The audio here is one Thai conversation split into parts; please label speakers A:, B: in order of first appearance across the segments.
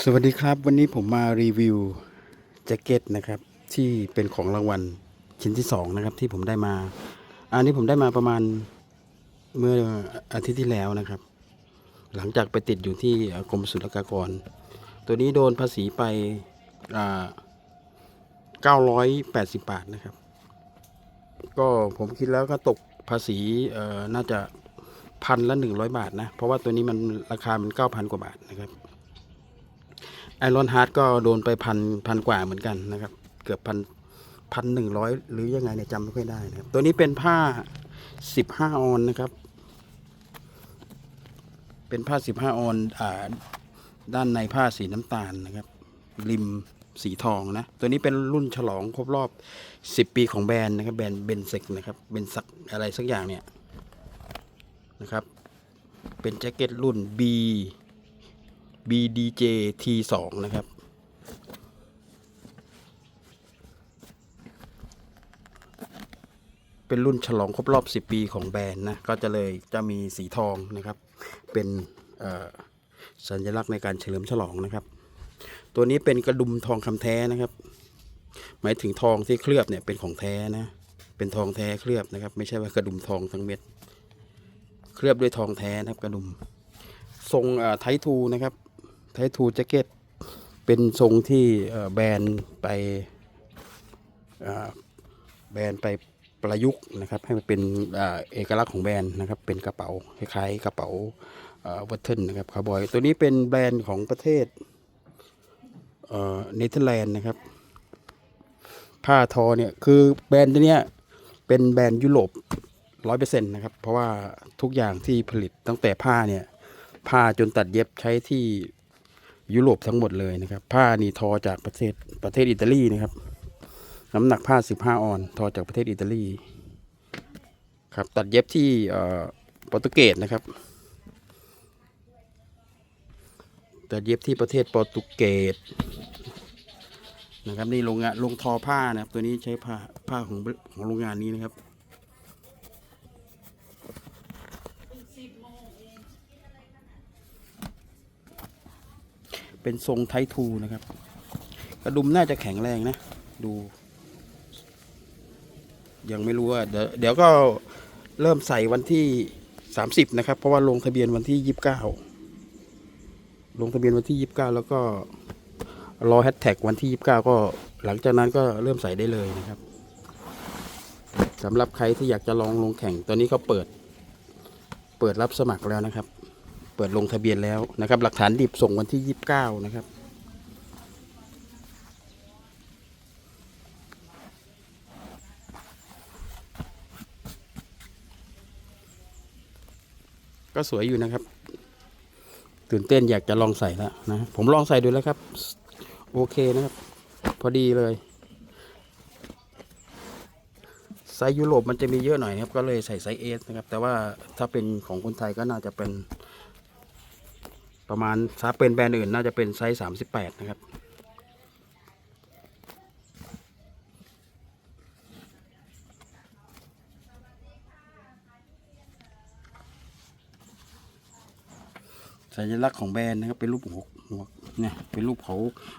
A: สวัสดีครับ วันนี้ผมมารีวิวแจ็คเก็ตนะครับ ที่เป็นของรางวัลชิ้นที่สองนะครับที่ผมได้มา อันนี้ผมได้มาประมาณเมื่ออาทิตย์ที่แล้วนะครับ หลังจากไปติดอยู่ที่กรมศุลกากร ตัวนี้โดนภาษีไปเก้าร้อยแปดสิบบาทนะครับ ก็ผมคิดแล้วก็ตกภาษีน่าจะพันละหนึ่งร้อยบาทนะ เพราะว่าตัวนี้มันราคามันเก้าพันกว่าบาทนะครับ ไอรอนฮาร์ดก็โดนไปพันพันกว่าเหมือนกันนะครับ เกือบพันพันหนึ่งร้อยหรือยังไงเนี่ยจำไม่ค่อยได้นะครับ ตัวนี้เป็นผ้าสิบห้าออนนะครับ เป็นผ้าสิบห้าออนอ่าด้านในผ้าสีน้ำตาลนะครับ ริมสีทองนะ ตัวนี้เป็นรุ่นฉลองครบรอบสิบปีของแบรนด์นะครับ แบรนด์เบนเซกนะครับเบนสักอะไรสักอย่างเนี่ยนะครับ เป็นแจ็คเก็ตรุ่น B BDJ T2 นะครับ เป็นรุ่นฉลองครบรอบ 10 ปีของแบรนด์นะ ก็จะเลยจะมีสีทองนะครับ เป็นสัญลักษณ์ในการเฉลิมฉลองนะครับ ตัวนี้เป็นกระดุมทองคำแท้นะครับ หมายถึงทองที่เคลือบเนี่ยเป็นของแท้นะ เป็นทองแท้เคลือบนะครับ ไม่ใช่ว่ากระดุมทองทั้งเม็ด เคลือบด้วยทองแท้นะครับกระดุมทรงไททูนะครับ ไททูแจ็คเก็ตเป็นทรงที่แบรนด์ไปแบรนด์ไปประยุกต์นะครับ ให้มันเป็นเอ่อเอกลักษณ์ของแบรนด์นะครับ เป็นกระเป๋าคล้ายๆกระเป๋าวัตเทิลนะครับคาร์บอย ตัวนี้เป็นแบรนด์ของประเทศเนเธอร์แลนด์นะครับ ผ้าทอเนี่ยคือแบรนด์ตัวเนี้ยเป็นแบรนด์ยุโรปร้อยเปอร์เซ็นต์นะครับ เพราะว่าทุกอย่างที่ผลิตตั้งแต่ผ้าเนี่ยผ้าจนตัดเย็บใช้ที่ ยุโรปทั้งหมดเลยนะครับ ผ้านี่ทอจากประเทศประเทศอิตาลีนะครับ น้ำหนักผ้า 15 ออน ทอจากประเทศอิตาลีครับตัดเย็บที่โปรตุเกสนะครับ ตัดเย็บที่ประเทศโปรตุเกสนะครับนี่โรงงานโรงทอผ้านะครับตัวนี้ใช้ผ้าผ้าของของโรงงานนี้นะครับ เป็นทรงไททูนะครับ กระดุมน่าจะแข็งแรงนะ ดู ยังไม่รู้ว่าเดี๋ยวเดี๋ยวก็เริ่มใส่วันที่ 30 นะครับ เพราะว่าลงทะเบียนวันที่ 29 ลงทะเบียนวันที่ 29 แล้วก็รอแฮชแท็กวันที่ 29 ก็หลังจากนั้นก็เริ่มใส่ได้เลยนะครับสำหรับใครที่อยากจะลองลงแข่งตอนนี้เขาเปิด เปิดรับสมัครแล้วนะครับ ปิดลงทะเบียนแล้วนะครับ หลักฐานดิบส่งวันที่ 29 นะครับ ก็สวยอยู่นะครับ ตื่นเต้นอยากจะลองใส่แล้วนะ ผมลองใส่ดูแล้วครับ โอเคนะครับ พอดีเลยไซส์ยุโรปมันจะมีเยอะหน่อยครับ ก็เลยใส่ไซส์เอสนะครับ แต่ว่าถ้าเป็นของคนไทยก็น่าจะเป็น ประมาณถ้าเป็นแบรนด์อื่นน่าจะเป็นไซส์สามสิบแปดนะครับ สัญลักษณ์ของแบรนด์นะครับเป็นรูปหัวหัวเนี่ยเป็นรูปเขา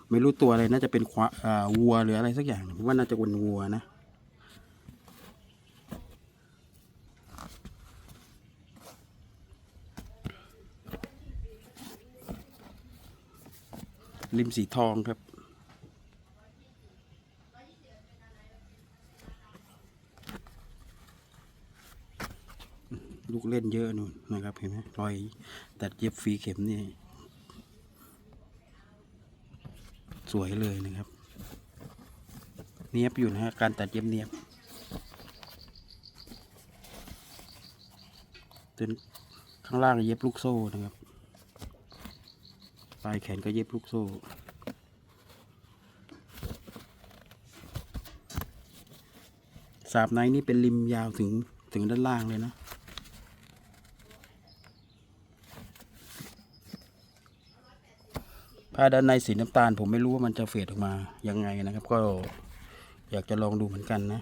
A: ไม่รู้ตัวอะไรน่าจะเป็นควาอ่าวัวหรืออะไรสักอย่างผมว่าน่าจะเป็นวัวนะ ริมสีทองครับ ลูกเล่นเยอะนู่นนะครับเห็นไหมรอยตัดเย็บฟรีเข็มนี่ สวยเลยนะครับ เนียบอยู่นะฮะการตัดเย็บเนียบจนข้างล่างเย็บลูกโซ่นะครับ ปลายแขนก็เย็บลูกโซ่ สาบในนี่เป็นริมยาวถึงถึงด้านล่างเลยนะ ผ้าด้านในสีน้ำตาลผมไม่รู้ว่ามันจะเฟดออกมายังไงนะครับ ก็อยากจะลองดูเหมือนกันนะ